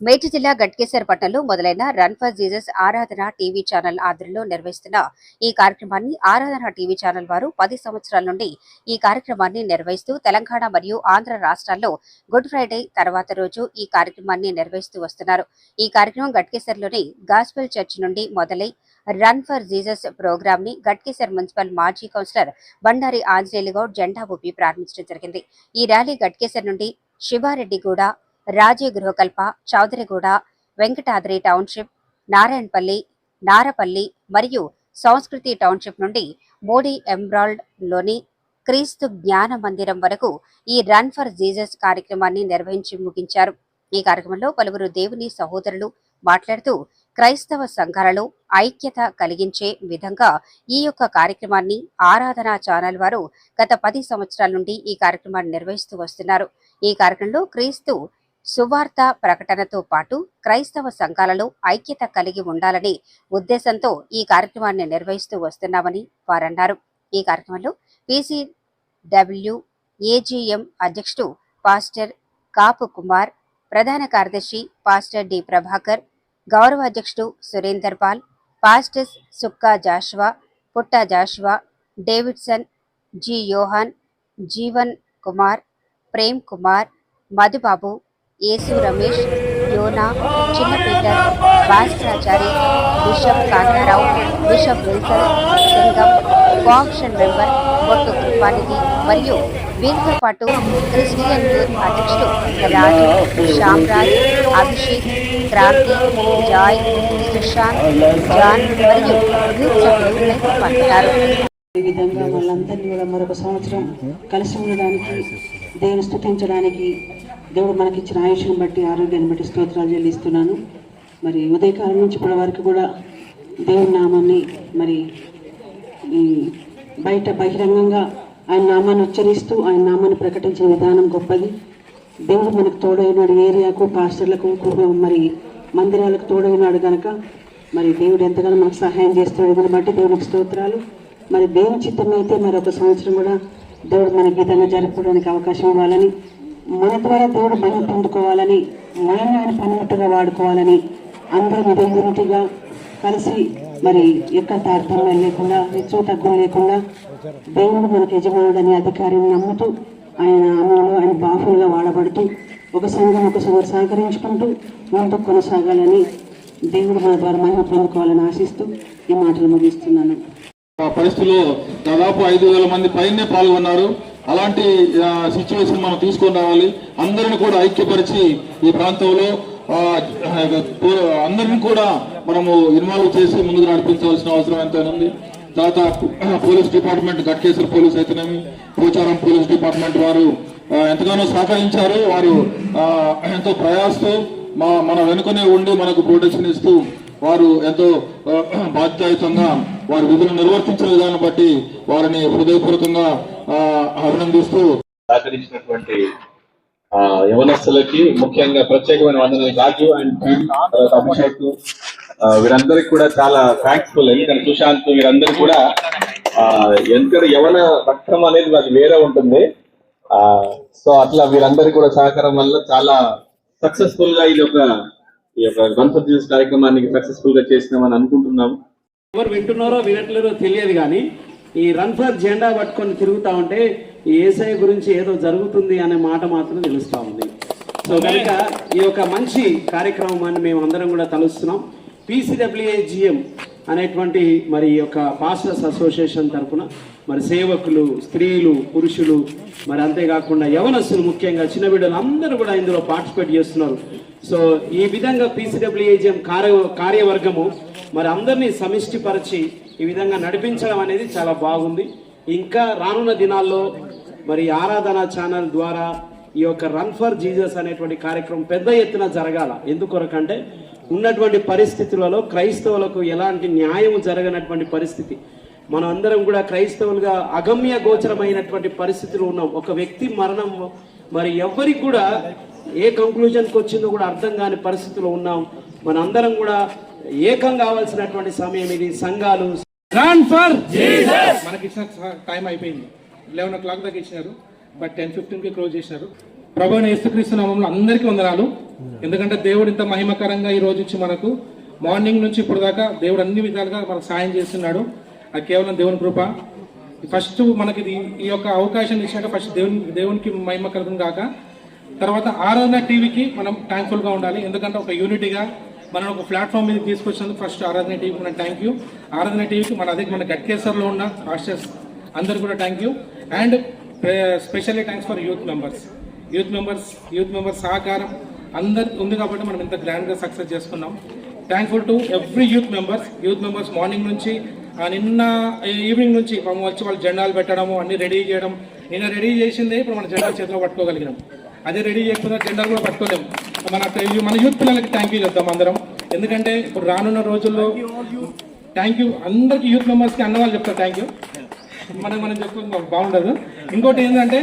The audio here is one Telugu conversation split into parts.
మేడ్చల్ జిల్లా గట్కేసర్ పట్టణంలో మొదలైన run for Jesus Aradhana TV channel ఆధ్వర్యంలో నిర్వహిస్తున్న ఈ కార్యక్రమాన్ని ఆరాధన టీవీ ఛానల్ వారు పది సంవత్సరాల నుండి ఈ కార్యక్రమాన్ని నిర్వహిస్తూ తెలంగాణ మరియు ఆంధ్ర రాష్ట్రాల్లో గుడ్ ఫ్రైడే తర్వాత రోజు ఈ కార్యక్రమాన్ని నిర్వహిస్తూ వస్తున్నారు. ఈ కార్యక్రమం గట్కేశ్వర్లోని గాస్పెల్ చర్చ్ నుండి మొదలై రన్ ఫర్ జీసస్ ప్రోగ్రామ్ని గట్కేసర్ మున్సిపల్ మాజీ కౌన్సిలర్ బండారి ఆంజనేయులు గౌడ్ జెండా ఊపి ప్రారంభించడం జరిగింది. ఈ ర్యాలీ గట్కేసర్ నుండి శివారెడ్డిగూడ రాజీ గృహకల్ప చౌదరిగూడ వెంకటాద్రి టౌన్షిప్ నారాయణపల్లి నారపల్లి మరియు సంస్కృతి టౌన్షిప్ నుండి మోడీ ఎమ్రాల్డ్లోని క్రీస్తు జ్ఞాన మందిరం వరకు ఈ రన్ ఫర్ జీసస్ కార్యక్రమాన్ని నిర్వహించి ముగించారు. ఈ కార్యక్రమంలో పలువురు దేవుని సహోదరులు మాట్లాడుతూ క్రైస్తవ సంఘాలలో ఐక్యత కలిగించే విధంగా ఈ యొక్క కార్యక్రమాన్ని ఆరాధనా ఛానల్ వారు గత పది సంవత్సరాల నుండి ఈ కార్యక్రమాన్ని నిర్వహిస్తూ వస్తున్నారు. ఈ కార్యక్రమంలో క్రీస్తు సువార్త ప్రకటనతో పాటు క్రైస్తవ సంఘాలలో ఐక్యత కలిగి ఉండాలనే ఉద్దేశంతో ఈ కార్యక్రమాన్ని నిర్వహిస్తూ వస్తున్నామని వారన్నారు. ఈ కార్యక్రమంలో పీసీ డబ్ల్యూ ఏజీఎం అధ్యక్షుడు పాస్టర్ కాపు కుమార్ ప్రధాన కార్యదర్శి పాస్టర్ డి ప్రభాకర్ గౌరవ అధ్యక్షుడు Surender Paul pastors Sukka Joshua Putta Joshua Davidson G Yohan Jeevan Kumar Prem Kumar Madhubabu Yesu Ramesh Yona Chinna Peter Bhaskarachari bishop Kantharao bishop Wilson Singam co-option member Kottu Krupanidhi మరియు వీరితో పాటు క్రిస్టియన్ యూత్ అధ్యక్షుడు రాజు శ్యామ్రాజ్ అభిషేక్ క్రాంతి జాయ్ సుశాంత్ జాన్ మరియు యూత్ సభ్యులు పాల్గొన్నారు ఈ విధంగా వాళ్ళందరినీ కూడా మరొక సంవత్సరం కలిసి ఉండడానికి దేవుని స్థుతించడానికి దేవుడు మనకి ఇచ్చిన ఆయుష్ని బట్టి ఆరోగ్యాన్ని బట్టి స్తోత్రాలు చెల్లిస్తున్నాను. మరి ఉదయకాలం నుంచి ఇప్పటి వరకు కూడా దేవుడి నామాన్ని మరి ఈ బయట బహిరంగంగా ఆయన నామాన్ని ఉచ్చరిస్తూ ఆయన నామాన్ని ప్రకటించే విధానం గొప్పది. దేవుడు మనకు తోడైనాడు ఏరియాకు పాస్టర్లకు మరి మందిరాలకు తోడైనాడు కనుక మరి దేవుడు ఎంతగానో మనకు సహాయం చేస్తున్నాడు దీన్ని బట్టి దేవునికి స్తోత్రాలు. మరి దేవుని చిత్తం అయితే మరి ఒక సంవత్సరం కూడా దేవుడు మనకి విధంగా జరుపుకోవడానికి అవకాశం ఇవ్వాలని మన ద్వారా దేవుడు మహిమ పొందుకోవాలని మనల్ని ఆయన పనిముట్టుగా వాడుకోవాలని అందరూ ఇదే కలిసి మరి ఎక్కడ తారతమ్యం లేకుండా హెచ్చు తగ్గులు లేకుండా దేవుడు మనకు యజమానుడని అధికారిని నమ్ముతూ ఆయన అమ్మలు ఆయన బాహులుగా వాడబడుతూ ఒక సంఘం ఒక సంఘం సహకరించుకుంటూ ముందుకు కొనసాగాలని దేవుడు మన ద్వారా మహిమ పొందుకోవాలని ఆశిస్తూ ఈ మాటలు ముగిస్తున్నాను. ఆ పరిస్థితిలో దాదాపు ఐదు వేల మంది పైనే పాల్గొన్నారు. అలాంటి సిచ్యువేషన్ మనం తీసుకొని రావాలి. అందరిని కూడా ఐక్యపరిచి ఈ ప్రాంతంలో అందరిని కూడా మనము ఇన్వాల్వ్ చేసి ముందుకు నడిపించవలసిన అవసరం ఎంతైనా ఉంది. తర్వాత పోలీస్ డిపార్ట్మెంట్ గట్కేశ్వర పోలీస్ అయితేనేమి పోచారం పోలీస్ డిపార్ట్మెంట్ వారు ఎంతగానో సహకరించారు. వారు ఎంతో ప్రయాసతో మా మన వెనుకనే ఉండి మనకు ప్రొటెక్షన్ ఇస్తూ వారు ఎంతో బాధ్యతాయుతంగా వారి విధులు నిర్వర్తించిన విధానం బట్టి వారిని హృదయపూర్వకంగా అభినందిస్తూ సహకరించినటువంటి ఆ, యవనస్తులకి ముఖ్యంగా ప్రత్యేకమైన వందనాలు. రాజు అండ్ తర్వాత అభిషేక్. వీరందరికి కూడా చాలా థ్యాంక్స్ఫుల్ ఎందుకంటే సుశాంత్ వీరందరూ కూడా ఆ, ఎందుకంటే యవన రక్తం అనేది అది వేరే ఉంటుంది. ఆ సో అట్లా వీరందరికీ కూడా సహకారం వల్ల చాలా సక్సెస్ఫుల్గా ఇది ఒక ఈ యొక్క గణపతి కార్యక్రమానికి సక్సెస్ఫుల్గా చేసినామని అనుకుంటున్నాం ఎవరు వింటున్నారో వినట్లేరో తెలియదు కానీ ఈ రన్ ఫర్ జెండా పట్టుకొని తిరుగుతా ఉంటే ఈ ఏసఐ గురించి ఏదో జరుగుతుంది అనే మాట మాత్రం తెలుస్తా ఉంది. సో కనుక ఈ యొక్క మంచి కార్యక్రమాన్ని మేము అందరం కూడా తలుస్తున్నాం. పీసీడబ్ల్యూఏజిఎం అనేటువంటి మరి ఈ యొక్క పాస్టర్స్ అసోసియేషన్ తరఫున మరి సేవకులు స్త్రీలు పురుషులు మరి అంతేకాకుండా యవనస్తులు ముఖ్యంగా చిన్న బిడ్డలు అందరూ కూడా ఇందులో పార్టిసిపేట్ చేస్తున్నారు. సో ఈ విధంగా పీసీడబ్ల్యూఏజిఎం కార్య కార్యవర్గము మరి అందరినీ సమిష్టిపరిచి ఈ విధంగా నడిపించడం అనేది చాలా బాగుంది. ఇంకా రానున్న దినాల్లో మరి ఆరాధన ఛానల్ ద్వారా ఈ యొక్క రన్ ఫర్ జీసస్ అనేటువంటి కార్యక్రమం పెద్ద ఎత్తున జరగాల. ఎందుకొరకంటే ఉన్నటువంటి పరిస్థితులలో క్రైస్తవులకు ఎలాంటి న్యాయం జరగనటువంటి పరిస్థితి. మనం అందరం కూడా క్రైస్తవులుగా అగమ్య గోచరమైనటువంటి పరిస్థితులు ఉన్నాం. ఒక వ్యక్తి మరణం మరి ఎవరికి కూడా ఏ కంక్లూజన్కి వచ్చిందో కూడా అర్థం కాని పరిస్థితిలో ఉన్నాం. మన అందరం కూడా ఏకం కావాల్సినటువంటి సమయం ఇది. సంఘాలు రన్ ఫర్ మనకి ఇచ్చిన టైం అయిపోయింది. లెవెన్ ఓ క్లాక్ దాకా ఇచ్చినారు. బట్ టెన్ ఫిఫ్టీన్కి క్లోజ్ చేసినారు ప్రభు యేసుక్రీస్తు నామంలో అందరికీ వందనాలు. ఎందుకంటే దేవుడు ఇంత మహిమకరంగా ఈ రోజు ఇచ్చి మనకు మార్నింగ్ నుంచి ఇప్పుడు దాకా దేవుడు అన్ని విధాలుగా మనకు సాయం చేస్తున్నాడు. అది కేవలం దేవుని కృప. ఫస్ట్ మనకి ఈ యొక్క అవకాశం ఇచ్చినాక ఫస్ట్ దేవుని దేవునికి మహిమ కలుగును కాక తర్వాత ఆరాధన టీవీకి మనం థ్యాంక్ఫుల్గా ఉండాలి. ఎందుకంటే ఒక యూనిటీగా మనం ఒక ప్లాట్ఫామ్ మీద తీసుకొచ్చినందుకు ఫస్ట్ ఆరాధన టీవీకి మన థ్యాంక్ యూ ఆరాధన టీవీకి మన అదే మన గట్కేశ్వర్లో ఉన్న మాస్టర్స్ అందరు కూడా thank you and specially thanks for youth members youth members youth members సహకారం అందరు ఉంది కాబట్టి మనం ఇంత గ్రాండ్గా సక్సెస్ చేసుకున్నాం. Thankful to every youth members youth members morning నుంచి నిన్న ఈవినింగ్ నుంచి మనం వచ్చి వాళ్ళు జెండాలు పెట్టడము అన్ని రెడీ చేయడం. నిన్న రెడీ చేసిందే ఇప్పుడు మన జెండా చేతిలో పట్టుకోగలిగినాం. అదే రెడీ చేయకుండా జెండాలు కూడా పట్టుకోలేము మన మన యూత్ పిల్లలకి థ్యాంక్ యూ చెప్తాం అందరం. ఎందుకంటే ఇప్పుడు రానున్న రోజుల్లో థ్యాంక్ యూ అందరికి యూత్ మెంబర్స్కి అన్న వాళ్ళు చెప్తారు థ్యాంక్ యూ మనం మనం చెప్పుకుందాం బాగుండదు. ఇంకోటి ఏంటంటే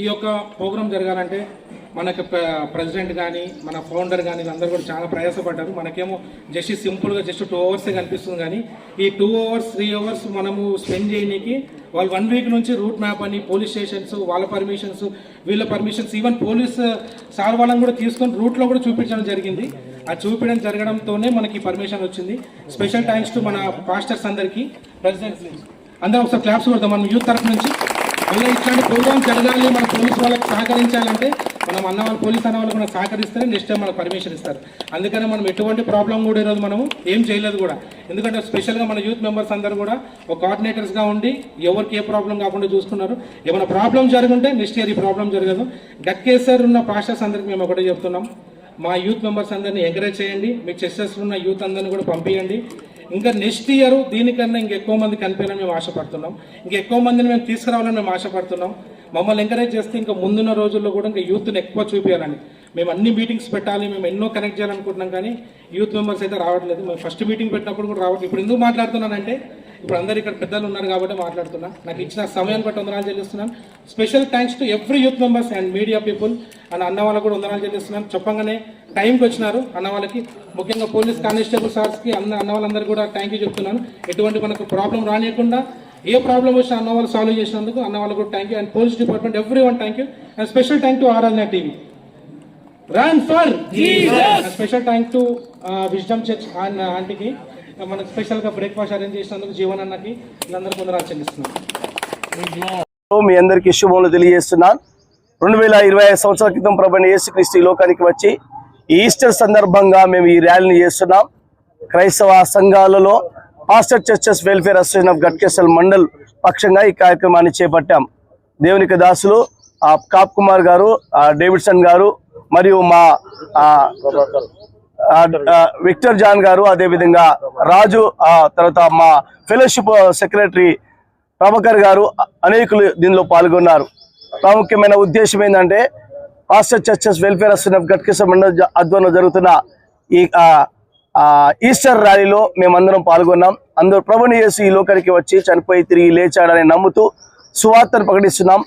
ఈ యొక్క ప్రోగ్రామ్ జరగాలంటే మనకు ప్రెసిడెంట్ కానీ మన ఫౌండర్ కానీ అందరూ కూడా చాలా ప్రయాసపడ్డారు. మనకేమో జస్ట్ సింపుల్గా జస్ట్ టూ అవర్సే కనిపిస్తుంది కానీ ఈ టూ అవర్స్ త్రీ అవర్స్ మనము స్పెండ్ చేయడానికి వాళ్ళు వన్ వీక్ నుంచి రూట్ మ్యాప్ అని పోలీస్ స్టేషన్స్ వాళ్ళ పర్మిషన్స్ వీళ్ళ పర్మిషన్స్ ఈవెన్ పోలీస్ సార్ వాళ్ళని కూడా తీసుకొని రూట్లో కూడా చూపించడం జరిగింది. ఆ చూపించడం జరగడంతోనే మనకి పర్మిషన్ వచ్చింది. స్పెషల్ థ్యాంక్స్ టు మన పాస్టర్స్ అందరికీ. ప్రెసిడెంట్స్ అందరూ ఒకసారి క్లాప్స్ కొడతాం మనం యూత్ తరఫు నుంచి. మళ్ళీ ఇట్లాంటి ప్రోగ్రామ్ జరగాలి మన పోలీస్ వాళ్ళకి సహకరించాలంటే మనం అన్న వాళ్ళు పోలీస్ అన్న వాళ్ళు కూడా సహకరిస్తే నెక్స్ట్ టైం మనకు పర్మిషన్ ఇస్తారు. అందుకనే మనం ఎటువంటి ప్రాబ్లం కూడా ఈరోజు మనము ఏం చేయలేదు కూడా. ఎందుకంటే స్పెషల్గా మన యూత్ మెంబర్స్ అందరూ కూడా ఒక కోఆర్డినేటర్స్గా ఉండి ఎవరికి ఏ ప్రాబ్లం కాకుండా చూసుకున్నారు. ఏమైనా ప్రాబ్లం జరుగుంటే నెక్స్ట్ ఇయర్ ఈ ప్రాబ్లం జరగదు. గట్కేసర్ ఉన్న పాస్టర్స్ అందరికి మేము ఒకటే చెప్తున్నాం. మా యూత్ మెంబర్స్ అందరినీ ఎంకరేజ్ చేయండి. మీ చెస్టర్స్ ఉన్న యూత్ అందరిని కూడా పంపించండి ఇంకా నెక్స్ట్ ఇయర్ దీనికన్నా ఇంకెక్కువ మంది కనిపించాలని మేము ఆశపడుతున్నాం. ఇంకా ఎక్కువ మందిని మేము తీసుకురావాలని మేము ఆశపడుతున్నాం. మమ్మల్ని ఎంకరేజ్ చేస్తే ఇంకా ముందున్న రోజుల్లో కూడా ఇంకా యూత్ని ఎక్కువ చూపించాలని మేము అన్ని మీటింగ్స్ పెట్టాలి మేము ఎన్నో కనెక్ట్ చేయాలనుకుంటున్నాం కానీ యూత్ మెంబర్స్ అయితే రావట్లేదు. మేము ఫస్ట్ మీటింగ్ పెట్టినప్పుడు కూడా రావట్లేదు. ఇప్పుడు ఎందుకు మాట్లాడుతున్నానంటే ఇప్పుడు అందరు ఇక్కడ పెద్దలు ఉన్నారు కాబట్టి మాట్లాడుతున్నా. నాకు ఇచ్చిన సమయాన్ని బట్టి వందనాలు చెల్లిస్తున్నాను. Special thanks to every youth members and media people and అన్న వాళ్ళకు కూడా వందనాలు చెల్లిస్తున్నాను. చెప్పంగానే టైంకి వచ్చినారు అన్న వాళ్ళకి. ముఖ్యంగా పోలీస్ కానిస్టేబుల్ సార్స్కి అన్న అన్న వాళ్ళందరూ కూడా థ్యాంక్ యూ చెప్తున్నాను. ఎటువంటి మనకు ప్రాబ్లం రానియకుండా ఏ ప్రాబ్లం వచ్చినా అన్న వాళ్ళు సాల్వ్ చేసినందుకు అన్న వాళ్ళకు కూడా thank you and police department every one thank you and special thank to. Aradhana TV run for special thank to wisdom church ఆంటీకి. మనకు స్పెషల్గా బ్రేక్ఫాస్ట్ అరేంజ్ చేసినందుకు జీవన్ అన్నకి వీళ్ళందరూ కొందరు చెల్లిస్తున్నాం మీ అందరికీ శుభములు తెలియజేస్తున్నాను. రెండు వేల ఇరవై ఐదు సంవత్సరాల క్రితం ప్రభుత్వ యేసుక్రీస్తు లోకానికి వచ్చి ఈస్టర్ సందర్భంగా మేము ఈ ర్యాలీని చేస్తున్నాం. క్రైస్తవ సంఘాలలో pastor churches welfare association of Ghatkesar mandal పక్షంగా ఈ కార్యక్రమాన్ని చేపట్టాం. దేవునికి దాసులు కాప్ కుమార్ గారు డేవిడ్సన్ గారు మరియు మా విక్టర్ జాన్ గారు అదేవిధంగా రాజు ఆ తర్వాత మా ఫెలోషిప్ సెక్రటరీ ప్రభాకర్ గారు అనేకులు దీనిలో పాల్గొన్నారు. ప్రాముఖ్యమైన ఉద్దేశం ఏంటంటే pastor churches welfare association of Ghatkeshwar మండల ఆధ్వర్యంలో జరుగుతున్న ఈ ఈస్టర్ ర్యాలీలో మేమందరం పాల్గొన్నాం. అందరూ ప్రభుని చేసి ఈ లోకానికి వచ్చి చనిపోయి తిరిగి లేచాడని నమ్ముతూ సువార్తను ప్రకటిస్తున్నాం.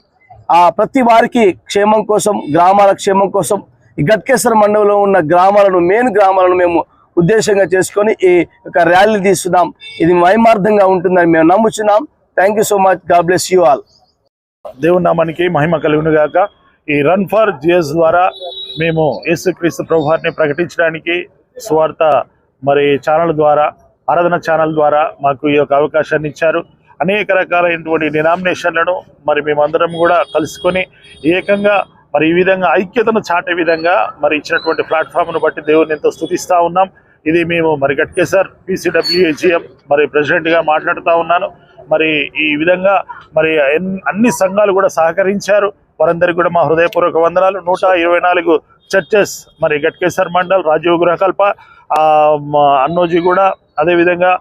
ఆ ప్రతి వారికి క్షేమం కోసం గ్రామాల క్షేమం కోసం ఈ గట్కేశ్వర మండలంలో ఉన్న గ్రామాలను మెయిన్ గ్రామాలను మేము ఉద్దేశంగా చేసుకొని ఈ యొక్క ర్యాలీ తీస్తున్నాం. ఇది మహిమార్థంగా ఉంటుందని మేము నమ్ముచున్నాం. Thank you so much God bless you all దేవుని నామానికి మహిమ కలుగును ఈ రన్ ఫర్ జిఎస్ ద్వారా మేము యేసుక్రీస్తు ప్రభువారిని ప్రకటించడానికి స్వార్థ మరి ఛానల్ ద్వారా ఆరాధన ఛానల్ ద్వారా మాకు ఈ యొక్క అవకాశాన్ని ఇచ్చారు. అనేక రకాలైనటువంటి డినామినేషన్లను మరి మేమందరం కూడా కలుసుకొని ఏకంగా మరి ఈ విధంగా ఐక్యతను చాటే విధంగా మరి ఇచ్చినటువంటి ప్లాట్ఫామ్ను బట్టి దేవుని ఎంతో స్థుతిస్తూ ఉన్నాం. ఇది మేము మరి గట్కేసర్ పీసీడబ్ల్యూఏజిఎం మరి ప్రెసిడెంట్గా మాట్లాడుతూ ఉన్నాను. మరి ఈ విధంగా మరి అన్ని సంఘాలు కూడా సహకరించారు. వారందరికీ కూడా మా హృదయపూర్వక వందనాలు. నూట ఇరవై నాలుగు చర్చెస్ మరి గట్కేశ్వర్ మండల్ రాజీవ్ గృహకల్ప అన్నోజీ కూడా అదేవిధంగా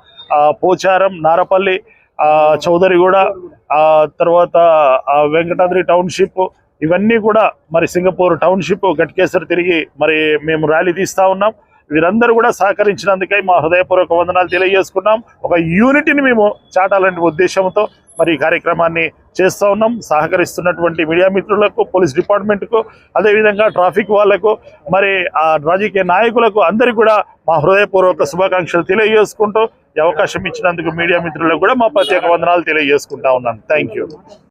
పోచారం నారపల్లి చౌదరి చౌదరిగూడ తర్వాత వెంకటాద్రి టౌన్షిప్ ఇవన్నీ కూడా మరి సింగపూర్ టౌన్షిప్ గట్కేసర్ తిరిగి మరి మేము ర్యాలీ తీస్తా ఉన్నాం. వీరందరూ కూడా సహకరించినందుకై మా హృదయపూర్వక వందనాలు తెలియజేసుకున్నాం. ఒక యూనిటీని మేము చాటాలనే ఉద్దేశంతో మరి ఈ కార్యక్రమాన్ని చేస్తూ ఉన్నాం. సహకరిస్తున్నటువంటి మీడియా మిత్రులకు పోలీస్ డిపార్ట్మెంట్కు అదేవిధంగా ట్రాఫిక్ వాళ్ళకు మరి ఆ రాజకీయ నాయకులకు అందరికీ కూడా మా హృదయపూర్వక శుభాకాంక్షలు తెలియజేసుకుంటూ ఈ అవకాశం ఇచ్చినందుకు మీడియా మిత్రులకు కూడా మా ప్రత్యేక వందనాలు తెలియజేసుకుంటా ఉన్నాను. Thank you